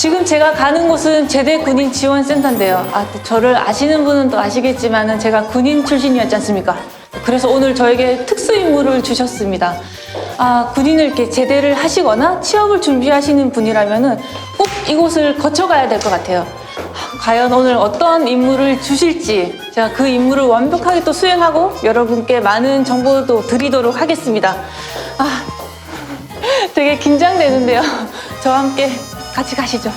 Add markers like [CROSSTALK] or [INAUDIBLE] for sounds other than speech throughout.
지금 제가 가는 곳은 제대 군인 지원센터인데요. 아, 저를 아시는 분은 또 아시겠지만은 제가 군인 출신이었지 않습니까? 그래서 오늘 저에게 특수 임무를 주셨습니다. 아, 군인을 이렇게 제대를 하시거나 취업을 준비하시는 분이라면은 꼭 이곳을 거쳐가야 될 것 같아요. 아, 과연 오늘 어떤 임무를 주실지 제가 그 임무를 완벽하게 또 수행하고 여러분께 많은 정보도 드리도록 하겠습니다. 아, 되게 긴장되는데요. 저와 함께 같이 가시죠.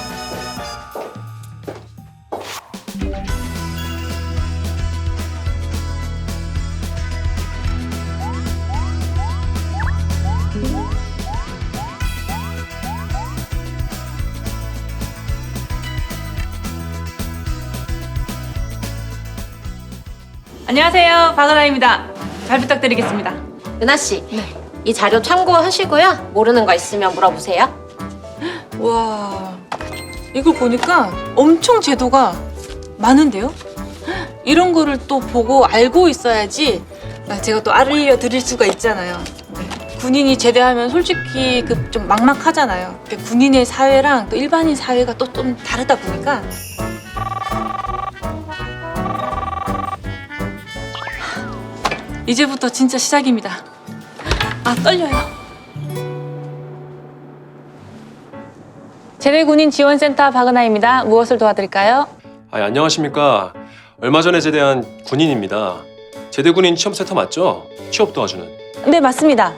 안녕하세요. 박은하입니다. 잘 부탁드리겠습니다. 은하 씨, 이 자료 참고하시고요. 모르는 거 있으면 물어보세요. 와, 이걸 보니까 엄청 제도가 많은데요? 이런 거를 또 보고 알고 있어야지 아, 제가 또 알려드릴 수가 있잖아요. 네. 군인이 제대하면 솔직히 그 좀 막막하잖아요. 군인의 사회랑 또 일반인 사회가 또 좀 다르다 보니까 이제부터 진짜 시작입니다. 아 떨려요. 제대군인 지원센터 박은하입니다. 무엇을 도와드릴까요? 아, 예, 안녕하십니까. 얼마 전에 제대한 군인입니다. 제대 군인 취업센터 맞죠? 취업 도와주는. 네, 맞습니다.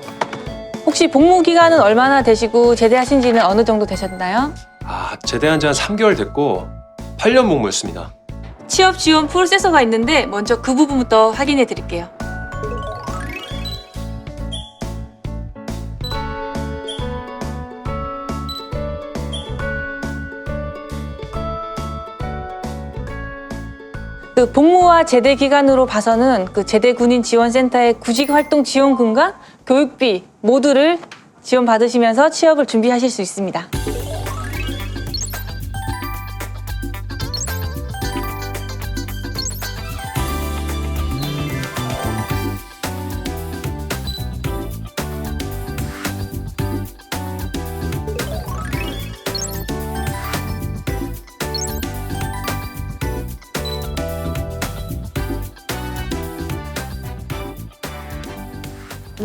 혹시 복무 기간은 얼마나 되시고 제대하신 지는 어느 정도 되셨나요? 아, 제대한 지 한 3개월 됐고 8년 복무했습니다. 취업 지원 프로세서가 있는데 먼저 그 부분부터 확인해 드릴게요. 그 복무와 제대 기간으로 봐서는 그 제대 군인 지원센터의 구직 활동 지원금과 교육비 모두를 지원 받으시면서 취업을 준비하실 수 있습니다.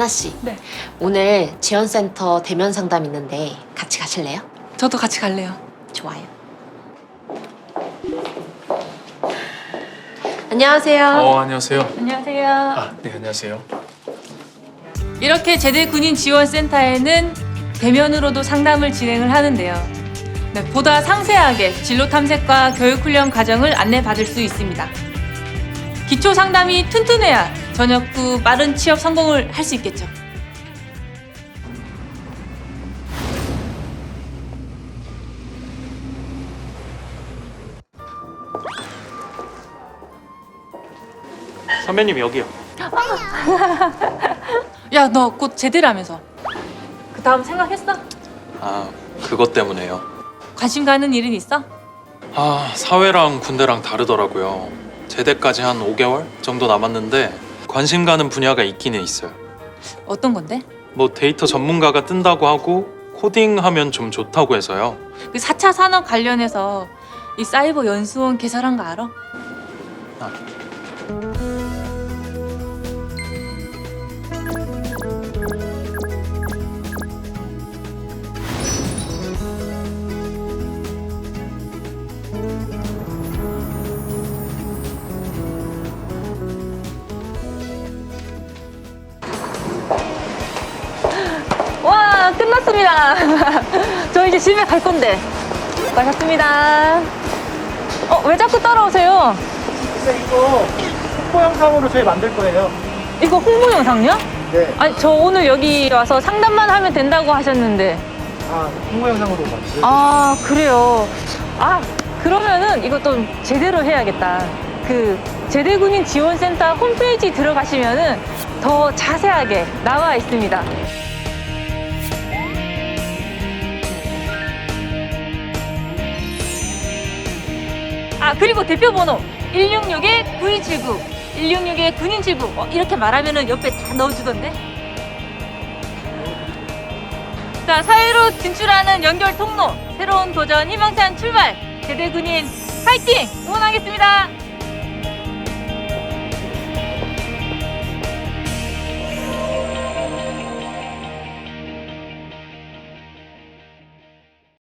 은하 씨, 네. 오늘 지원센터 대면 상담 있는데 같이 가실래요? 저도 같이 갈래요. 좋아요. 안녕하세요. 어, 안녕하세요. 안녕하세요. 아, 네, 안녕하세요. 이렇게 제대 군인 지원센터에는 대면으로도 상담을 진행을 하는데요. 네, 보다 상세하게 진로 탐색과 교육 훈련 과정을 안내 받을 수 있습니다. 기초 상담이 튼튼해야 전역 후 빠른 취업 성공을 할 수 있겠죠. 선배님 여기요. [LAUGHS] 야, 너 곧 제대라면서. 그 다음 생각했어? 아, 그것 때문에요. 관심 가는 일은 있어? 아, 사회랑 군대랑 다르더라고요. 제대까지 한 5개월 정도 남았는데 관심 가는 분야가 있기는 있어요. 어떤 건데? 뭐 데이터 전문가가 뜬다고 하고 코딩하면 좀 좋다고 해서요. 그 4차 산업 관련해서 이 사이버 연수원 개설한 거 알아? 아, 끝났습니다. [LAUGHS] 저 이제 집에 갈 건데. 수고하셨습니다. 어, 왜 자꾸 따라오세요? 근데 이거 홍보 영상으로 저희 만들 거예요. 이거 홍보 영상요? 네. 아니, 저 오늘 여기 와서 상담만 하면 된다고 하셨는데. 아, 홍보 영상으로 만들. 아, 그래요. 아, 그러면은 이거 좀 제대로 해야겠다. 그 제대군인 지원센터 홈페이지 들어가시면은 더 자세하게 나와 있습니다. 아, 그리고 대표 번호 166-9279, 166-군인79 어, 이렇게 말하면은 옆에 다 넣어주던데. 자, 사회로 진출하는 연결 통로, 새로운 도전, 희망찬 출발. 제대 군인 파이팅! 응원하겠습니다.